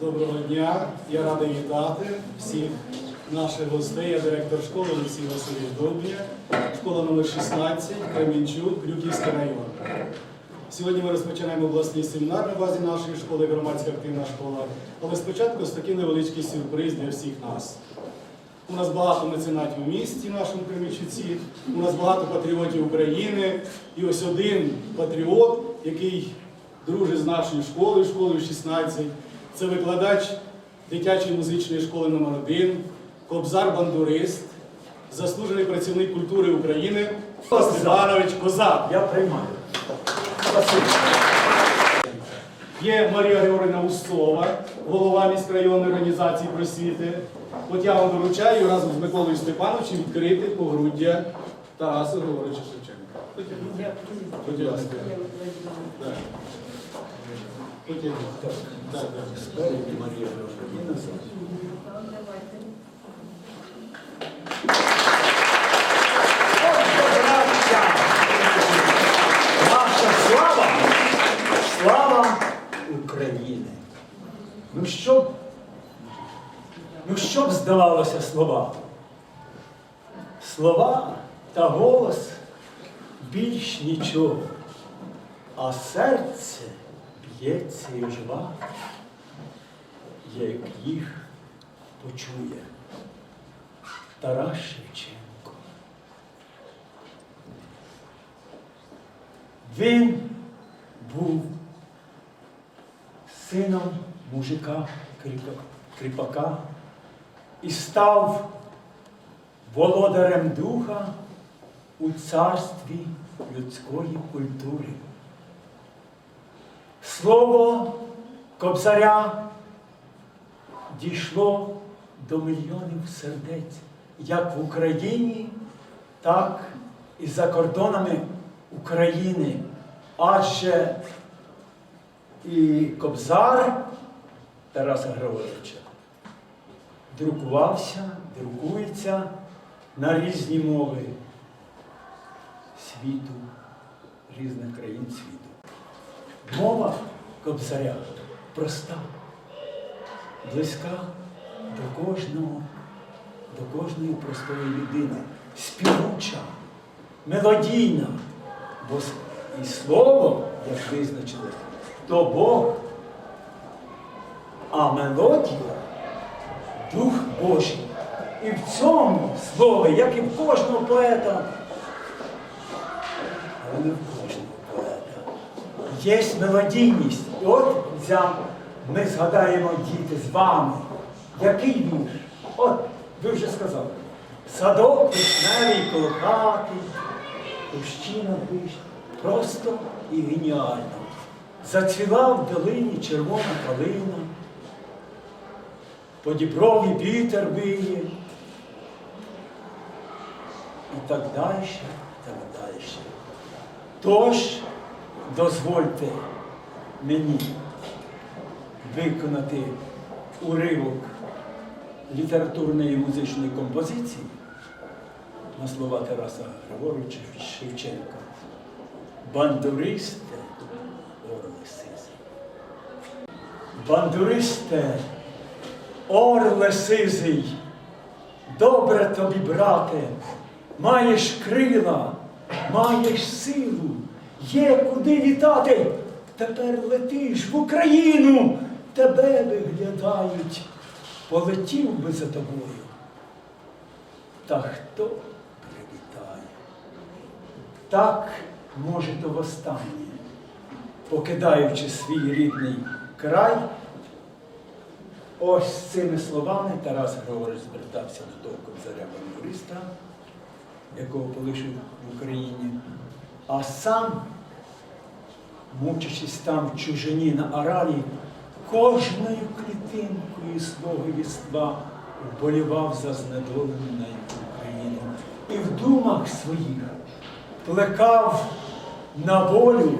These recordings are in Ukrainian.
Доброго дня. Я радий вітати всіх наших гостей. Я директор школи Олексій Васильович Довбня, школа номер 16, Кремінчук, Крюківський район. Сьогодні ми розпочинаємо обласний семінар на базі нашої школи, громадська активна школа. Але спочатку ось такий невеличкий сюрприз для всіх нас. У нас багато меценатів у місті нашому Кременчуці, у нас багато патріотів України. І ось один патріот, який дружить з нашою школою, школою 16, це викладач дитячої музичної школи номер 1 Кобзар Бандурист, заслужений працівник культури України Степанович Козак. Я приймаю. Є Марія Григорівна Устова, голова міськрайонної організації просвіти. От я вам доручаю разом з Миколою Степановичем відкрити погруддя Тараса Григоровича Шевченка. Будь ласка. Наша слава! Слава України! Ну що б, ну що б здавалося слова? Слова та голос більш нічого, а серце б'ється і жива, як їх почує Тарас Шевченко. Він був сином мужика кріпака і став володарем духа у царстві людської культури. Слово Кобзаря дійшло до мільйонів сердець, як в Україні, так і за кордонами України. Адже і Кобзар Тараса Григоровича друкувався, друкується на різні мови світу, різних країн світу. Мова Кобзаря проста, близька до кожного, до кожної простої людини, співуча, мелодійна, бо і слово, як визначили, то Бог, а мелодія Дух Божий. І в цьому слові, як і в кожного поета, але не в є мелодійність. І от ми згадаємо діти з вами. Який вірш? От, ви вже сказали. Садок вишневий коло хати, кущина пише. Просто і геніально. Зацвіла в долині червона калина, по діброві вітер виє. І так далі, і так далі. Тож, дозвольте мені виконати уривок літературної і музичної композиції на слова Тараса Григоровича Шевченка. Бандуристе. Бандуристе, орле сизий, добре тобі, брате, маєш крила, маєш силу, є куди літати. Тепер летиш в Україну, тебе виглядають, полетів би за тобою. Та хто привітає? Так, може, то востаннє, покидаючи свій рідний край, ось цими словами Тарас Григорович звертався до того кобзаря бандуриста, якого полишив в Україні, а сам, мучачись там в чужині на Аралі, кожною клітинкою свого єства вболівав за знедолену нею Україну. І в думах своїх плекав на волю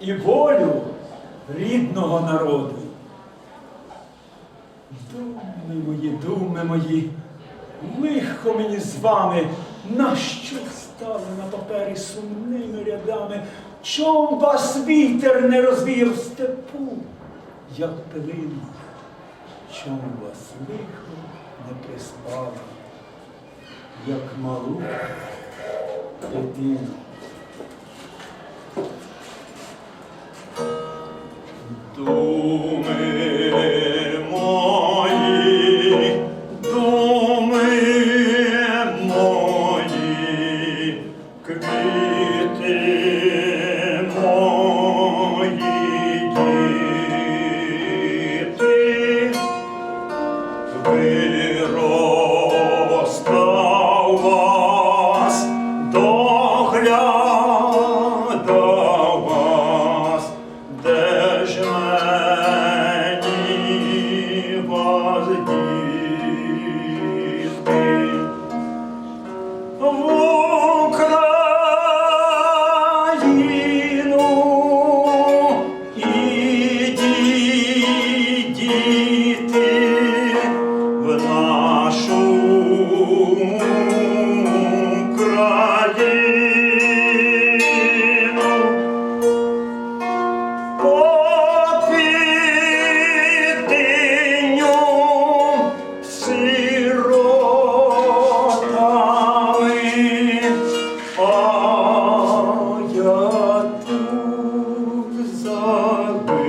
і волю рідного народу. Думи мої, думи мої, лихо мені з вами, нащо стали на папері сумними рядами, чом вас вітер не розвіяв степу, як пилина, Чом вас лихо не приспало, як малу дитину. Oh.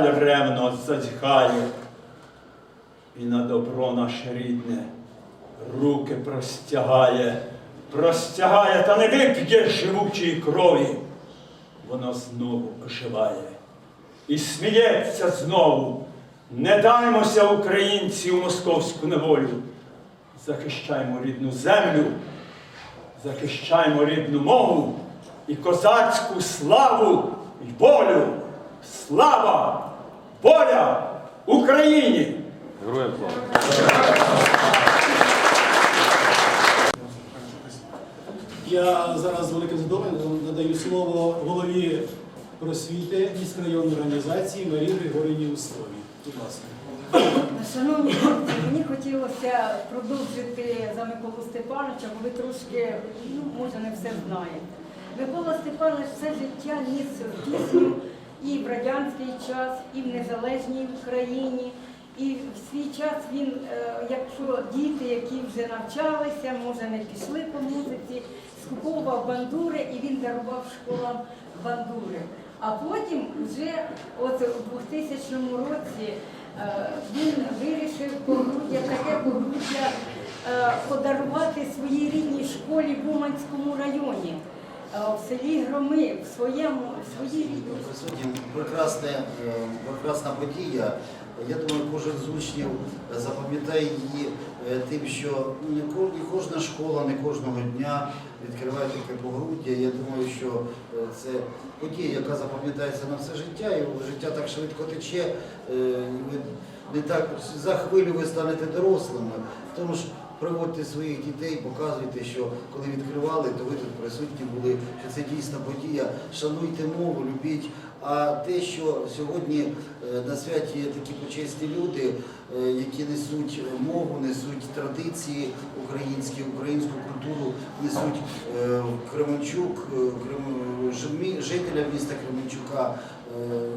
Москаль ревно зазіхає, і на добро наше рідне руки простягає, простягає та не вип'є живучої крові, воно знову оживає. І сміється знову. Не даймося, українці, у московську неволю. Захищаймо рідну землю, захищаймо рідну мову. І козацьку славу і волю. Слава, воля Україні! Героям слава! Я зараз з великим задоволенням надаю слово голові просвіти міськрайонної організації Марії Григорівні Услові. Будь ласка. Шановні мені хотілося продовжити за Миколу Степановича, бо ви трошки, ну, може, не все знаєте. Микола Степанович все життя ніс пісню і в радянський час, і в незалежній Україні. І в свій час він, е, якщо діти, які вже навчалися, може не пішли по музиці, скуповував бандури і він дарував школам бандури. А потім вже от у 2000 році е, він вирішив погруддя, таке погруддя е, подарувати своїй рідній школі в Уманському районі, в селі Громи, в своєму, в своїй рідній Присутні прекрасна, е, прекрасна подія. Я думаю, кожен з учнів запам'ятає її е, тим, що не кожна школа, не кожного дня відкриває таке погруддя. Я думаю, що е, це подія, яка запам'ятається на все життя, і життя так швидко тече. е, і ви Не так за хвилю ви станете дорослими. Тому ж приводьте своїх дітей, показуйте, що коли відкривали, то ви тут присутні були, що це дійсна подія. Шануйте мову, любіть. А те, що сьогодні е, на святі є такі почесні люди, е, які несуть мову, несуть традиції українські, українську культуру, несуть е, Кременчук, Крем- жимі- міста Кременчука.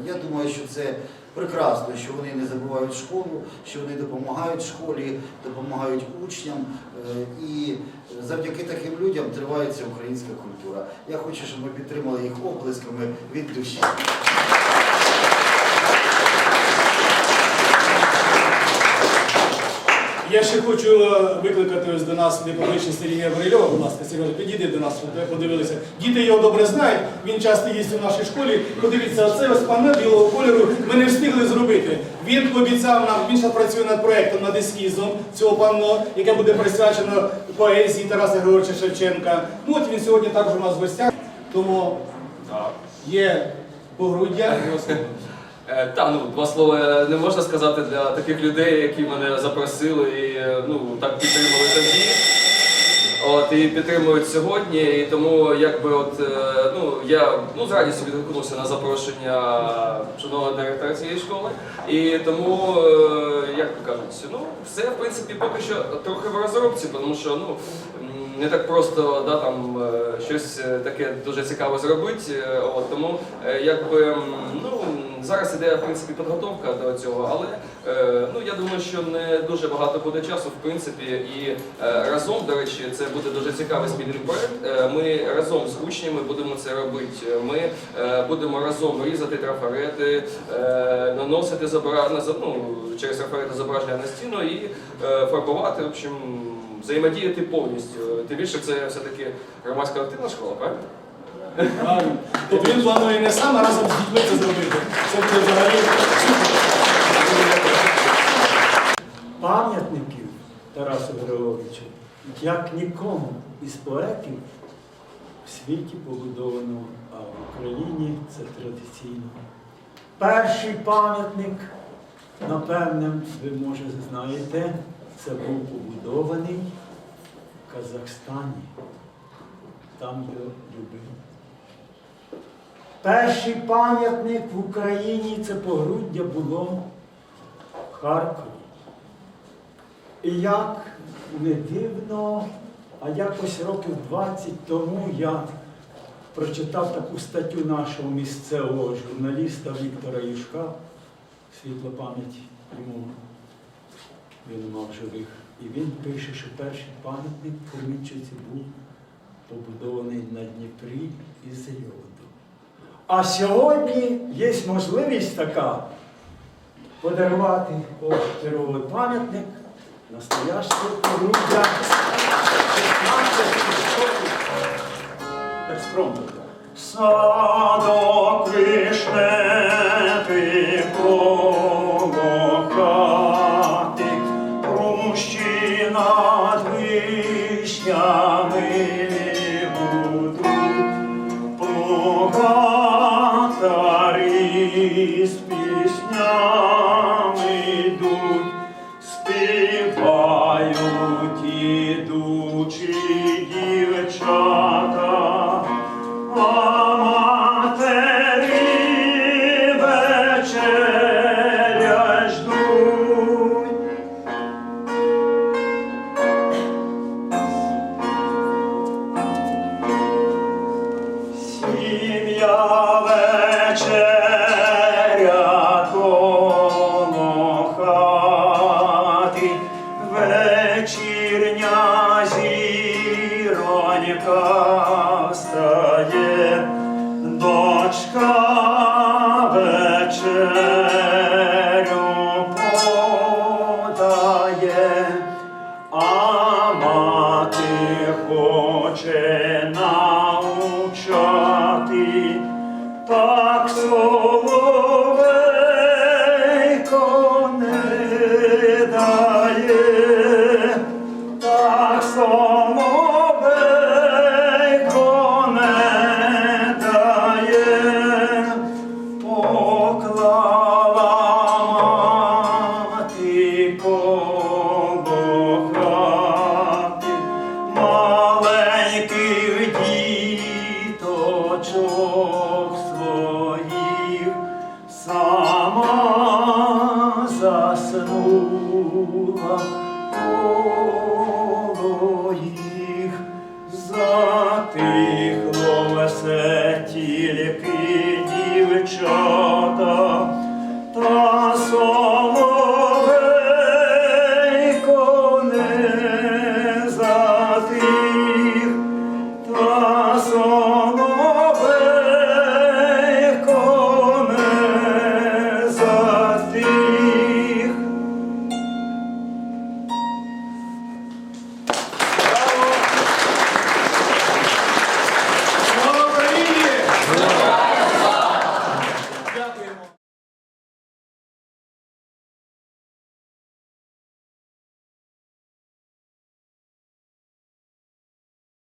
Я думаю, що це прекрасно, що вони не забувають школу, що вони допомагають школі, допомагають учням. Е, І завдяки таким людям тривається українська культура. Я хочу, щоб ми підтримали їх оплесками від душі. Я ще хочу е, викликати ось до нас дипломатичний Сергія Борильова, будь ласка, Сережа, підійди до нас, щоб подивилися. Діти його добре знають, він часто їсть у нашій школі. Подивіться, оце ось панно білого кольору ми не встигли зробити. Він пообіцяв нам, він ще працює над проєктом, над ескізом цього панно, яке буде присвячено поезії Тараса Григоровича Шевченка. Ну от він сьогодні також у нас в гостях, тому є погруддя. Е, Та ну два слова не можна сказати для таких людей, які мене запросили і е, ну так підтримали тоді. От і підтримують сьогодні, і тому якби от е, ну я ну з радістю відгукнувся на запрошення шановного директора цієї школи. І тому, як то кажуть, ну все в принципі поки що трохи в розробці, тому що ну не так просто да, там щось таке дуже цікаве зробити. От тому якби ну зараз іде в принципі підготовка до цього, але е, ну я думаю, що не дуже багато буде часу, в принципі, і е, разом, до речі, це буде дуже цікавий спільний проект. Е, Ми разом з учнями будемо це робити. Ми будемо разом різати трафарети, наносити зображення ну, через трафарети зображення на стіну і фарбувати, в общем, взаємодіяти повністю. Тим більше це все-таки громадська активна школа, правильно? Правильно. Тобто він планує не сам, а разом з дітьми це зробити. Це буде взагалі пам'ятників Тарасу Григоровичу, як нікому із поетів в світі побудовано, а в Україні це традиційно. Перший пам'ятник, напевне, ви може знаєте, це був побудований в Казахстані. Там його любили. Перший пам'ятник в Україні це погруддя було в Харкові. І як не дивно, а якось років 20 тому я прочитав таку статтю нашого місцевого журналіста Віктора Юшка, світла пам'ять йому, він мав живих. І він пише, що перший пам'ятник в Кремінчуці був побудований на Дніпрі із йоду. А сьогодні є можливість така подарувати черговий пам'ятник настоящего оружия 16 Експромту. Садок вишневий isso. Хоче